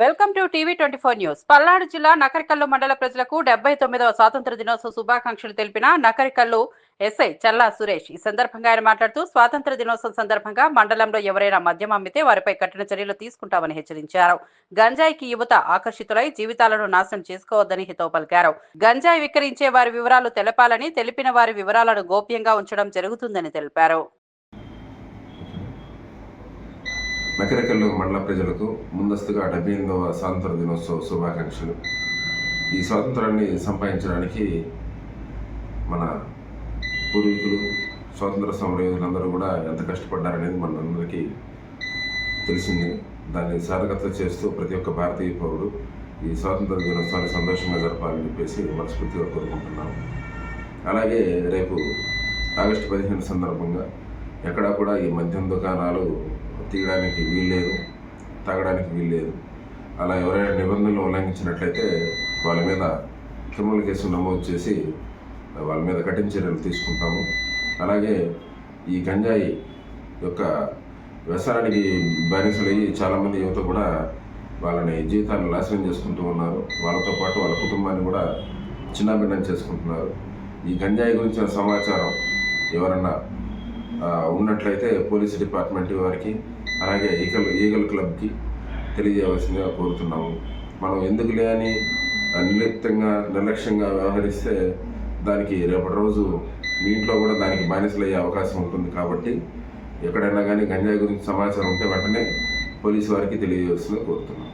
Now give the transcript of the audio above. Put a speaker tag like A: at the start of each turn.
A: Welcome to TV twenty four news. Palnadu జిల్లా నకరికల్లు మండల ప్రజలకు డెబ్బై తొమ్మిదవ స్వాతంత్ర దినోత్సవ శుభాకాంక్షలు తెలిపిన నకరికల్లు ఎస్ఐ చల్లా సురేష్. ఈ సందర్భంగా ఆయన మాట్లాడుతూ స్వాతంత్ర దినోత్సవం సందర్భంగా మండలంలో ఎవరైనా మద్యం అమ్మితే వారిపై కఠిన చర్యలు తీసుకుంటామని హెచ్చరించారు. గంజాయికి యువత ఆకర్షితులై జీవితాలను నాశనం చేసుకోవద్దని హితవు పలికారు. గంజాయి విక్రయించే వారి వివరాలు తెలపాలని తెలిపిన వారి వివరాలను గోప్యంగా ఉంచడం జరుగుతుందని తెలిపారు.
B: నకరికల్లు మండల ప్రజలకు ముందస్తుగా డెబ్బై ఎనిమిదవ స్వాతంత్ర దినోత్సవ శుభాకాంక్షలు. ఈ స్వాతంత్రాన్ని సంపాదించడానికి మన పూర్వీకులు స్వాతంత్ర సమరయోధులందరూ కూడా ఎంత కష్టపడ్డారనేది మనందరికీ తెలిసింది. దాన్ని సాధకత చేస్తూ ప్రతి ఒక్క భారతీయ పౌరుడు ఈ స్వాతంత్ర దినోత్సవాన్ని సంతోషంగా జరపాలని చెప్పేసి మనస్ఫూర్తిగా కోరుకుంటున్నాం అలాగే రేపు ఆగస్టు పదిహేను సందర్భంగా ఎక్కడా కూడా ఈ మద్యం దుకాణాలు తీయడానికి వీల్లేదు తాగడానికి వీల్లేదు. అలా ఎవరైనా నిబంధనలు ఉల్లంఘించినట్లయితే వాళ్ళ మీద క్రిమినల్ కేసు నమోదు చేసి వాళ్ళ మీద కఠిన చర్యలు తీసుకుంటాము. అలాగే ఈ గంజాయి యొక్క వ్యసనానికి బానిసలయ్యి చాలామంది యువత కూడా వాళ్ళని జీవితాన్ని నాశనం చేసుకుంటూ ఉన్నారు. వాళ్ళతో పాటు వాళ్ళ కుటుంబాన్ని కూడా చిన్నభిన్నం చేసుకుంటున్నారు. ఈ గంజాయి గురించిన సమాచారం ఎవరన్నా ఉన్నట్లయితే పోలీస్ డిపార్ట్మెంట్ వారికి అలాగే ఈగల్ ఈగల్ క్లబ్కి తెలియజేయవలసిందిగా కోరుతున్నాము. మనం ఎందుకు లేని నిర్లిప్తంగా నిర్లక్ష్యంగా వ్యవహరిస్తే దానికి రేపటి రోజు మీ ఇంట్లో కూడా దానికి బానిసలయ్యే అవకాశం ఉంటుంది కాబట్టి ఎక్కడైనా కానీ గంజాయి గురించి సమాచారం ఉంటే వెంటనే పోలీసు వారికి తెలియజేయాల్సిందిగా కోరుతున్నాం